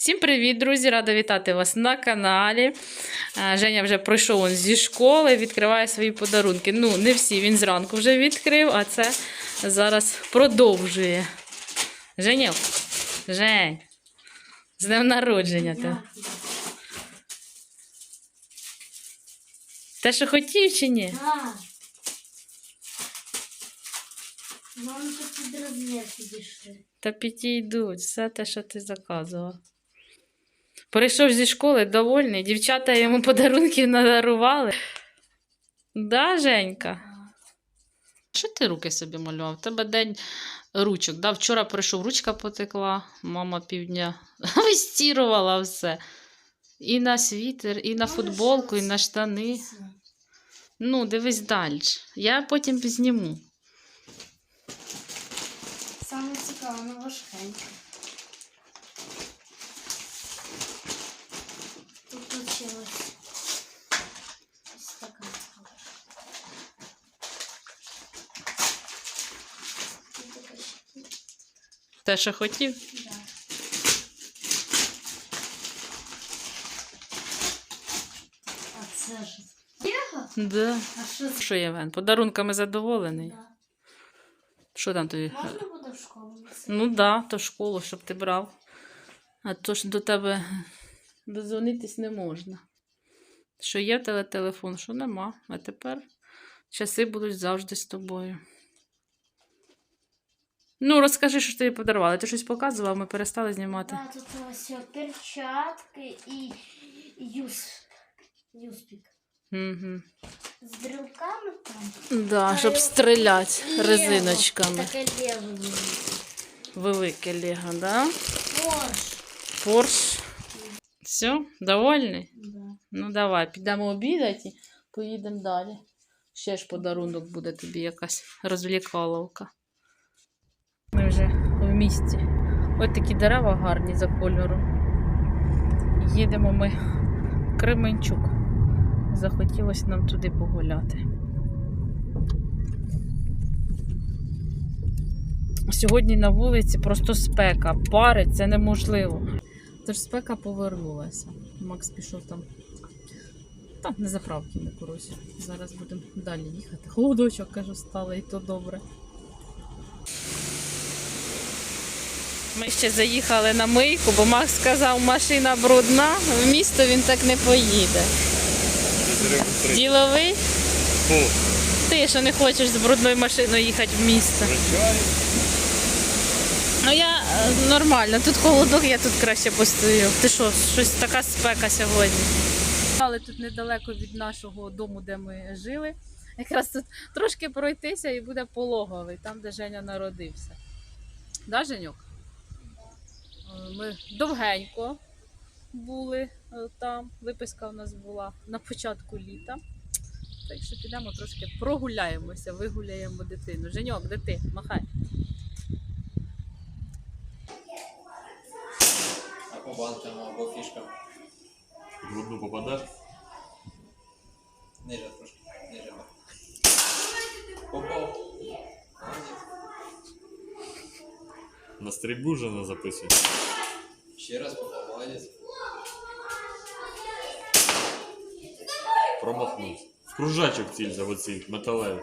Всім привіт, друзі! Рада вітати вас на каналі. Е, Женя вже пройшов он зі школи, відкриває свої подарунки. Ну, не всі, він зранку вже відкрив, а це зараз продовжує. Женя, Жень, з днем народження. Те, те що хотів чи ні? Да. Нам тут під розмір підійшли. Та підійдуть, все те, що ти заказував. Прийшов зі школи довольний, дівчата йому подарунків надарували. Да, Женька? Що ти руки собі малював? У тебе день ручок. Да? Вчора прийшов, ручка потекла, мама півдня вистірувала все. І на світер, і на футболку, і на штани. Ну, дивись далі. Я потім зніму. Саме цікаве, воно важкеньке. Тут получилось ось така. Тут така ще- Те, що хотів. Да. А це ж Лего? Да. А що це? Що, Євген, подарунками задоволений? Да. Що там тобі? Можна буде в школу носити? Ну так, да, то школу, щоб ти брав. А то ж до тебе дозвонитись не можна. Що є в тебе телефон, що нема. А тепер часи будуть завжди з тобою. Ну, розкажи, що ж тобі подарували. Ти щось показував, ми перестали знімати. Да, тут ось перчатки і юз. Юспік. Угу. З дрілками там. Да, щоб стріляти резиночками. Таке лего. Велике лего, да? Порш. Порш. Все, довольний? Да. Ну, давай, підемо обідати поїдемо далі. Ще ж подарунок буде тобі якась розвлікаловка. Вже в місті. Ось такі дерева гарні за кольором. Їдемо ми в Кременчук. Захотілося нам туди погуляти. Сьогодні на вулиці просто спека. Пари це неможливо. Тож спека повернулася. Макс пішов там. Там на заправки ми, коротше. Зараз будемо далі їхати. Холодочок, кажу, стало, і то добре. Ми ще заїхали на мийку, бо Макс сказав, машина брудна, в місто він так не поїде. Діловий? Ти що не хочеш з брудною машиною їхати в місто? Ну я е, нормально, тут холодок, я тут краще постою. Ти що, щось така спека сьогодні. Але тут недалеко від нашого дому, де ми жили. Якраз тут трошки пройтися і буде пологовий, там, де Женя народився. Да, Женюк? Ми довгенько були е, там. Виписка у нас була на початку літа. Так що підемо трошки прогуляємося, вигуляємо дитину. Женьок, де ти? Махай. А по банкам або фішкам В одну попадеш? ниже трошки. Ниже. Попав. На стрільбу вже не записуй. Ще раз молодець. Промахнувся. В кружачок цілься в оці металеві.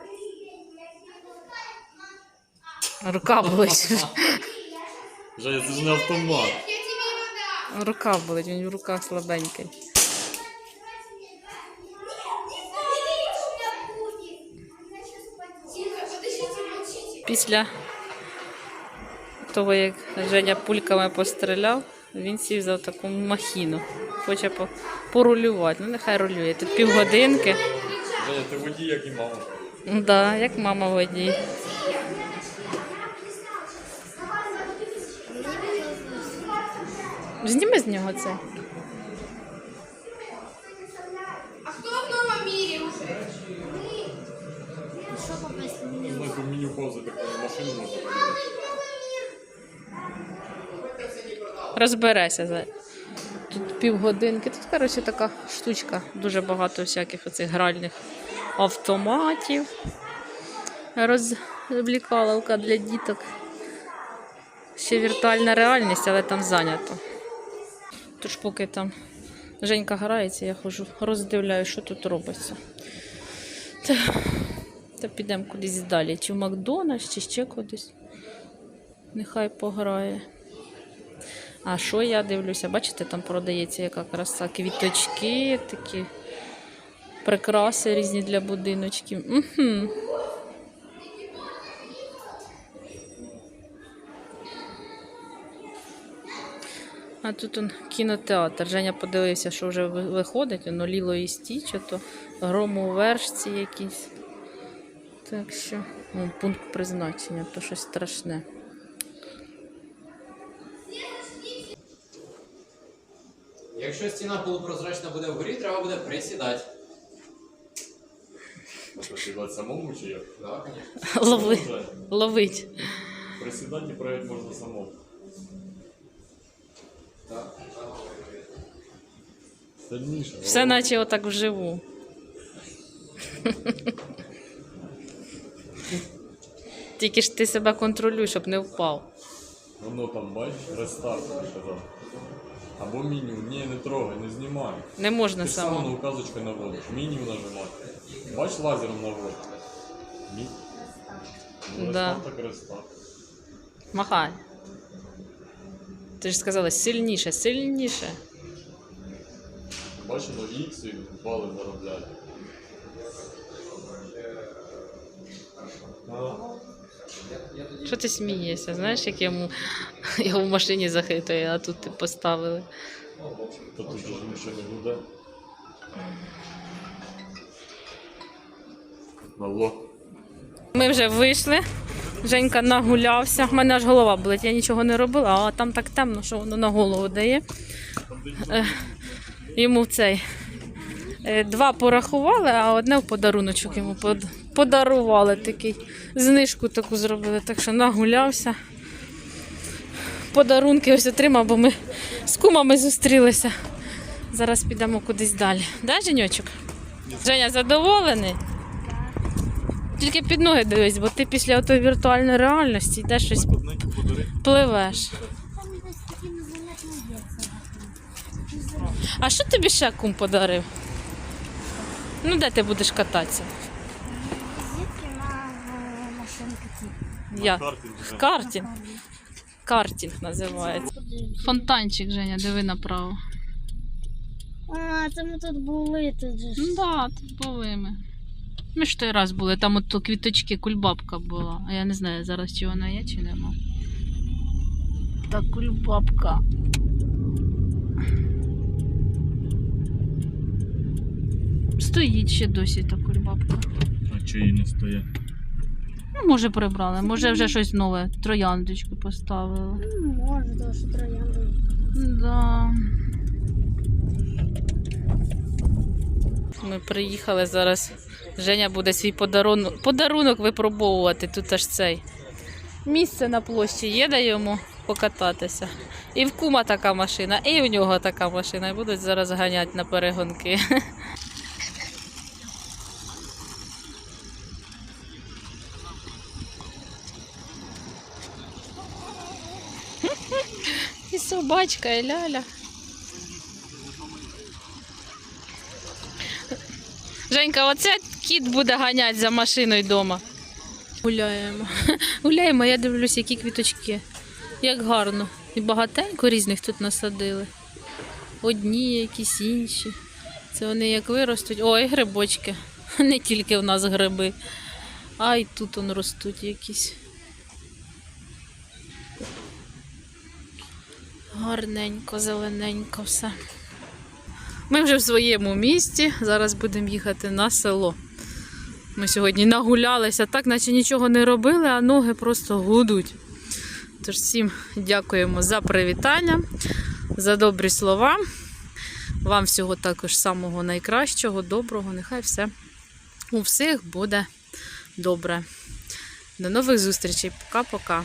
Рука болить. Женя, це ж не автомат. Рука болить, він в руках слабенький. Після того, як Женя пульками постріляв, він сів за таку махіну. Хоче порулювати. Ну, нехай рулює. Тут півгодинки. Женя, ти водій, як і мама. Ну, да, як мама водій. Зніми з нього це. А кто в новом мире уже? Що попасть в меню так на машину можна Розбереся. за- Тут півгодинки. Тут, коротше, така штучка. Дуже багато всяких оцих гральних автоматів. Розвлікаловка для діток. Ще віртуальна реальність, але там зайнято. Тож поки там Женька грається, я ходжу, роздивляю, що тут робиться. Та, та підемо кудись далі. Чи в Макдональдс, чи ще кудись. Нехай пограє. А що я дивлюся? Бачите, там продається яка краса. Квіточки такі. Прикраси різні для будиночків. Угу. А тут он кінотеатр. Женя подивився, що вже виходить. Воно Ліло і Стіч, то громовершці якісь. Так що, о, пункт призначення, то щось страшне. Якщо стіна полупрозрачна буде вгорі, треба буде присідати. Присідати самому чи як? Да, звісно. Лови, ловить. Присідати і проявити можна самому. Так. Сильніше. Все наче отак вживу. Тільки ж ти себе контролюй, щоб не впав. Воно там, бачиш, рестарт тобі казав. Або меню. Ні, не трогай, не знімай. Не можна Ти саме на указочкою наводиш. Меню нажимай. Бач лазером наводиш. Мі... Ну, Да. Рестарт так рестарт. Махай. Ти ж сказала сильніше, сильніше. На X і бали заробляє. Що ти смієшся? Знаєш, як йому його в машині захитує, а тут ти поставили. Та тут ж нічого не буде. Алло. Ми вже вийшли. Женька нагулявся. У мене аж голова болить, я нічого не робила, а там так темно, що воно на голову дає. Е, Йому цей. Е, Два порахували, а одне в подаруночок йому подарували такий. Знижку таку зробили, так що нагулявся. Подарунки ось отримав, бо ми з кумами зустрілися. Зараз підемо кудись далі. Да, Женьочок? Женя задоволений? Тільки під ноги дивись, бо ти після отої віртуальної реальності йдеш щось пливеш. А що тобі ще кум подарив? Ну, де ти будеш кататися? Зітки на машинки. Я. Картинг. Картинг називається. Фонтанчик, Женя, диви направо. А, це ми тут були, тут же. Ну да, тут були ми. Ми ж той раз були, там от квіточки, кульбабка була. А я не знаю зараз, чи вона є, чи нема. Та кульбабка. Стоїть ще досі та кульбабка. А чи її не стоять? Ну, може, прибрали, може вже щось нове. Трояндочку поставили. Ну, може, тому що троянди. Да. Ми приїхали зараз. Женя буде свій подарунок, подарунок випробовувати. Тут аж цей. Місце на площі є, де йому покататися. І в кума така машина, і в нього така машина. І будуть зараз ганяти на перегонки. І собачка, і ляля. Женька, оце кіт буде ганяти за машиною вдома. Гуляємо. Гуляємо, я дивлюся, які квіточки. Як гарно. І багатенько різних тут насадили. Одні, якісь інші. Це вони як виростуть. Ой, грибочки. Не тільки в нас гриби, а й тут он ростуть якісь. Гарненько, зелененько все. Ми вже в своєму місті. Зараз будемо їхати на село. Ми сьогодні нагулялися, так наче нічого не робили, а ноги просто гудуть. Тож всім дякуємо за привітання, за добрі слова. Вам всього також самого найкращого, доброго. Нехай все у всіх буде добре. До нових зустрічей. Пока-пока.